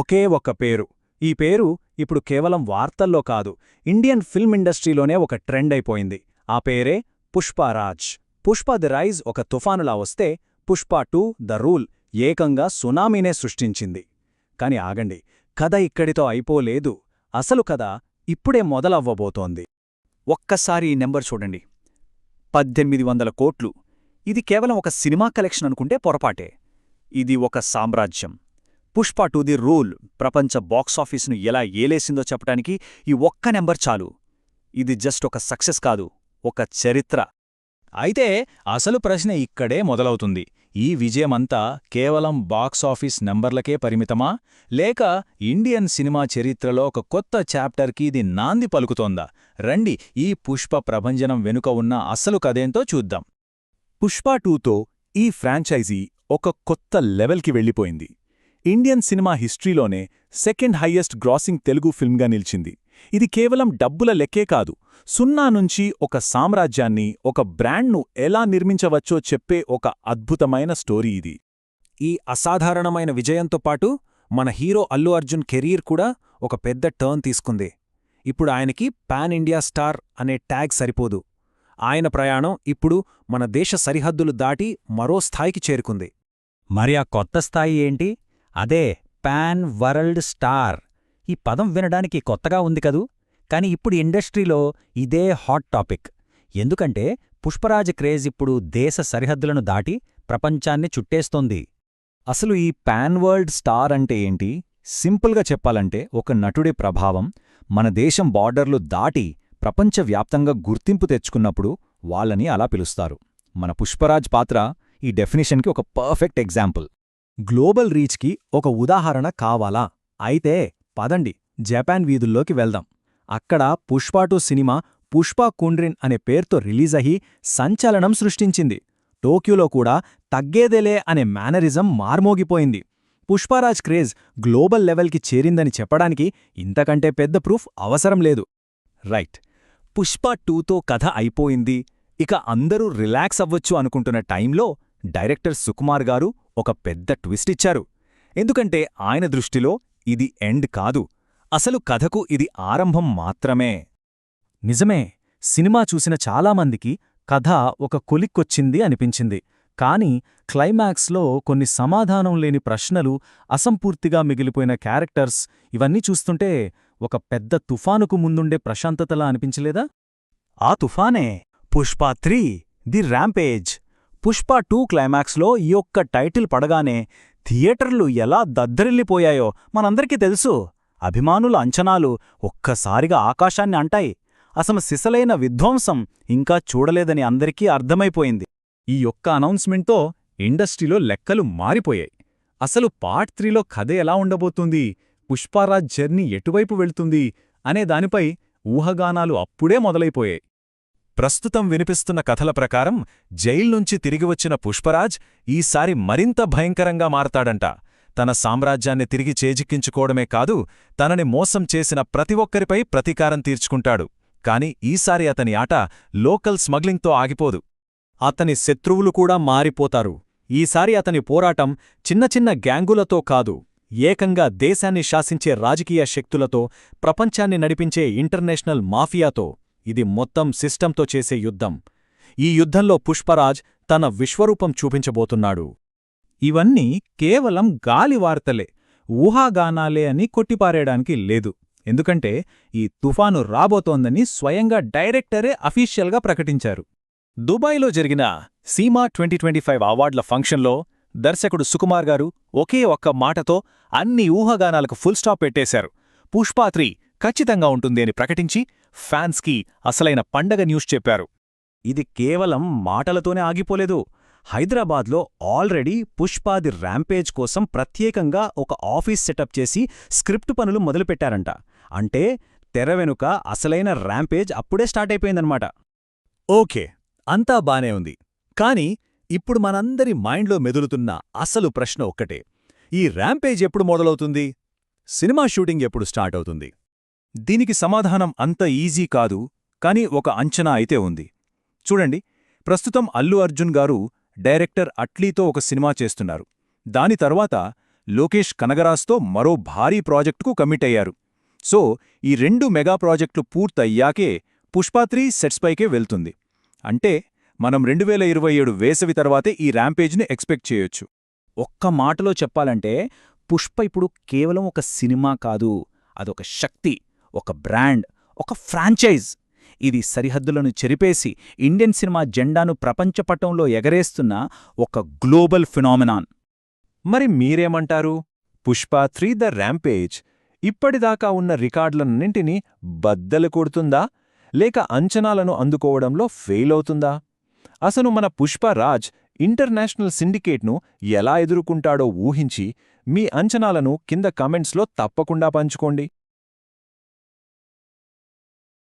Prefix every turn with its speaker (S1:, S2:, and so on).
S1: ఒకే ఒక పేరు. ఈ పేరు ఇప్పుడు కేవలం వార్తల్లో కాదు ఇండియన్ ఫిల్మ్ ఇండస్ట్రీలోనే ఒక ట్రెండ్ అయిపోయింది. ఆ పేరే పుష్పారాజ్ పుష్ప ది రైజ్ ఒక తుఫానులా వస్తే పుష్ప టూ ద రూల్ ఏకంగా సునామీనే సృష్టించింది. కాని ఆగండి కథ ఇక్కడితో అయిపోలేదు. అసలు కథ ఇప్పుడే మొదలవ్వబోతోంది. ఒక్కసారి ఈ నెంబర్ చూడండి. పద్దెనిమిది వందల కోట్లు. ఇది కేవలం ఒక సినిమా కలెక్షన్ అనుకుంటే పొరపాటే. ఇది ఒక సామ్రాజ్యం. పుష్ప టు ది రూల్ ప్రపంచ బాక్సాఫీసును ఎలా ఏలేసిందో చెప్పడానికి ఈ ఒక్క నెంబర్ చాలు. ఇది జస్ట్ ఒక సక్సెస్ కాదు ఒక చరిత్ర. అయితే అసలు ప్రశ్న ఇక్కడే మొదలవుతుంది. ఈ విజయమంతా కేవలం బాక్సాఫీస్ నెంబర్లకే పరిమితమా? లేక ఇండియన్ సినిమా చరిత్రలో ఒక కొత్త చాప్టర్కి ఇది నాంది పలుకుతోందా? రండి ఈ పుష్ప ప్రభంజనం వెనుక ఉన్న అసలు కథేంతో చూద్దాం. పుష్ప టూతో ఈ ఫ్రాంచైజీ ఒక కొత్త లెవెల్కి వెళ్ళిపోయింది. ఇండియన్ సినిమా హిస్టరీలోనే సెకండ్ హైయెస్ట్ గ్రాసింగ్ తెలుగు ఫిల్మ్గా నిలిచింది. ఇది కేవలం డబ్బుల లెక్కే కాదు సున్నా నుంచి ఒక సామ్రాజ్యాన్ని ఒక బ్రాండ్ను ఎలా నిర్మించవచ్చో చెప్పే ఒక అద్భుతమైన స్టోరీ ఇది. ఈ అసాధారణమైన విజయంతో పాటు మన హీరో అల్లు అర్జున్ కెరీర్ కూడా ఒక పెద్ద టర్న్ తీసుకుంది. ఇప్పుడు ఆయనకి పాన్ ఇండియా స్టార్ అనే ట్యాగ్ సరిపోదు. ఆయన ప్రయాణం ఇప్పుడు మన దేశ సరిహద్దులు దాటి మరో స్థాయికి చేరుకుంది. మరి ఆ కొత్త స్థాయి ఏంటి? అదే పాన్ వరల్డ్ స్టార్. ఈ పదం వినడానికి కొత్తగా ఉంది కదూ? కాని ఇప్పుడు ఇండస్ట్రీలో ఇదే హాట్ టాపిక్. ఎందుకంటే పుష్పరాజ్ క్రేజ్ ఇప్పుడు దేశ సరిహద్దులను దాటి ప్రపంచాన్ని చుట్టేస్తోంది. అసలు ఈ పాన్ వరల్డ్ స్టార్ అంటే ఏంటి? సింపుల్గా చెప్పాలంటే ఒక నటుడి ప్రభావం మన దేశం బార్డర్లు దాటి ప్రపంచవ్యాప్తంగా గుర్తింపు తెచ్చుకున్నప్పుడు వాళ్ళని అలా పిలుస్తారు. మన పుష్పరాజ్ పాత్ర ఈ డెఫినిషన్కి ఒక పర్ఫెక్ట్ ఎగ్జాంపుల్. గ్లోబల్ రీచ్కి ఒక ఉదాహరణ కావాలా? అయితే పదండి జపాన్ వీధుల్లోకి వెళ్దాం. అక్కడ పుష్పాటు సినిమా పుష్పా కుండ్రిన్ అనే పేరుతో రిలీజ్ అయ్యి సంచలనం సృష్టించింది. టోక్యోలో కూడా తగ్గేదేలే అనే మేనరిజం మార్మోగిపోయింది. పుష్పారాజ్ క్రేజ్ గ్లోబల్ లెవెల్కి చేరిందని చెప్పడానికి ఇంతకంటే పెద్ద ప్రూఫ్ అవసరం లేదు. రైట్ పుష్ప టూతో కథ అయిపోయింది. ఇక అందరూ రిలాక్స్ అవ్వచ్చు అనుకుంటున్న టైంలో డైరెక్టర్ సుకుమార్ గారు ఒక పెద్ద ట్విస్ట్ ఇచ్చారు. ఎందుకంటే ఆయన దృష్టిలో ఇది ఎండ్ కాదు. అసలు కథకు ఇది ఆరంభం మాత్రమే. నిజమే సినిమా చూసిన చాలామందికి కథ ఒక కొలిక్కొచ్చింది అనిపించింది. కాని క్లైమాక్స్లో కొన్ని సమాధానం లేని ప్రశ్నలు అసంపూర్తిగా మిగిలిపోయిన క్యారెక్టర్స్ ఇవన్నీ చూస్తుంటే ఒక పెద్ద తుఫానుకు ముందుండే ప్రశాంతతలా అనిపించలేదా? ఆ తుఫానే. Pushpa three the rampage. Pushpa two క్లైమాక్స్లో ఈ ఒక్క టైటిల్ పడగానే థియేటర్లు ఎలా దద్దరిల్లిపోయాయో మనందరికీ తెలుసు. అభిమానుల అంచనాలు ఒక్కసారిగా ఆకాశాన్ని అంటాయి. అసలు సిసలైన విధ్వంసం ఇంకా చూడలేదని అందరికీ అర్థమైపోయింది. ఈ ఒక్క అనౌన్స్మెంట్తో ఇండస్ట్రీలో లెక్కలు మారిపోయాయి. అసలు పార్ట్ త్రీలో కథ ఎలా ఉండబోతుంది? పుష్పారాజ్ జర్నీ ఎటువైపు వెళ్తుంది? అనే దానిపై ఊహగానాలు అప్పుడే మొదలైపోయాయి. ప్రస్తుతం వినిపిస్తున్న కథల ప్రకారం జైల్నుంచి తిరిగివచ్చిన పుష్పరాజ్ ఈసారి మరింత భయంకరంగా మారతాడంట. తన సామ్రాజ్యాన్ని తిరిగి చేజిక్కించుకోవడమే కాదు తనని మోసం చేసిన ప్రతి ఒక్కరిపై ప్రతీకారం తీర్చుకుంటాడు. కాని ఈసారి అతని ఆట లోకల్ స్మగ్లింగ్తో ఆగిపోదు. అతని శత్రువులు కూడా మారిపోతారు. ఈసారి అతని పోరాటం చిన్న చిన్న గ్యాంగులతో కాదు ఏకంగా దేశాన్ని శాసించే రాజకీయ శక్తులతో ప్రపంచాన్ని నడిపించే ఇంటర్నేషనల్ మాఫియాతో. ఇది మొత్తం సిస్టంతో చేసే యుద్ధం. ఈ యుద్ధంలో పుష్పరాజ్ తన విశ్వరూపం చూపించబోతున్నాడు. ఇవన్నీ కేవలం గాలివార్తలే ఊహాగానాలే అని కొట్టిపారేయడానికి లేదు. ఎందుకంటే ఈ తుఫాను రాబోతోందని స్వయంగా డైరెక్టరే అఫీషియల్గా ప్రకటించారు. దుబాయ్లో జరిగిన సీమా ట్వంటీ ట్వంటీ ఫైవ్ అవార్డుల ఫంక్షన్లో దర్శకుడు సుకుమార్ గారు ఒకే ఒక్క మాటతో అన్ని ఊహాగానాలకు ఫుల్ స్టాప్ పెట్టేశారు. పుష్పాత్రి ఖచ్చితంగా ఉంటుంది అని ప్రకటించి ఫ్యాన్స్కి అసలైన పండగ న్యూస్ చెప్పారు. ఇది కేవలం మాటలతోనే ఆగిపోలేదు. హైదరాబాద్లో ఆల్రెడీ పుష్పాది ర్యాంపేజ్ కోసం ప్రత్యేకంగా ఒక ఆఫీస్ సెటప్ చేసి స్క్రిప్ట్ పనులు మొదలుపెట్టారంట. అంటే తెర వెనుక అసలైన ర్యాంపేజ్ అప్పుడే స్టార్ట్ అయిపోయిందన్నమాట. ఓకే అంతా బానే ఉంది. కాని ఇప్పుడు మనందరి మైండ్లో మెదులుతున్న అసలు ప్రశ్న ఒక్కటే. ఈ ర్యాంపేజ్ ఎప్పుడు మొదలవుతుంది? సినిమా షూటింగ్ ఎప్పుడు స్టార్ట్ అవుతుంది? దీనికి సమాధానం అంత ఈజీ కాదు కాని ఒక అంచనా అయితే ఉంది. చూడండి ప్రస్తుతం అల్లు అర్జున్ గారు డైరెక్టర్ అట్లీతో ఒక సినిమా చేస్తున్నారు. దాని తర్వాత
S2: లోకేష్ కనగరాజ్తో మరో భారీ ప్రాజెక్టుకు కమిట్ అయ్యారు. సో ఈ రెండు మెగా ప్రాజెక్టులు పూర్తయ్యాకే పుష్పాత్రి సెట్స్పైకే వెళ్తుంది. అంటే మనం రెండు వేల ఇరవై ఏడు వేసవి తర్వాతే ఈ ర్యాంపేజ్ని ఎక్స్పెక్ట్ చేయొచ్చు.
S1: ఒక్క మాటలో చెప్పాలంటే పుష్ప ఇప్పుడు కేవలం ఒక సినిమా కాదు అదొక శక్తి. ఒక బ్రాండ్ ఒక ఫ్రాంచైజ్. ఇది సరిహద్దులను చెరిపేసి ఇండియన్ సినిమా జెండాను ప్రపంచపటంలో ఎగరేస్తున్న ఒక గ్లోబల్ ఫినామినాన్.
S2: మరి మీరేమంటారు? Pushpa three the rampage. ఇప్పటిదాకా ఉన్న రికార్డులన్నింటినీ బద్దలు కొడుతుందా? లేక అంచనాలను అందుకోవడంలో ఫెయిల్ అవుతుందా అసలు మన పుష్పరాజ్ ఇంటర్నేషనల్ సిండికేట్ను ఎలా ఎదుర్కొంటాడో ఊహించి మీ అంచనాలను కింద కమెంట్స్లో తప్పకుండా పంచుకోండి.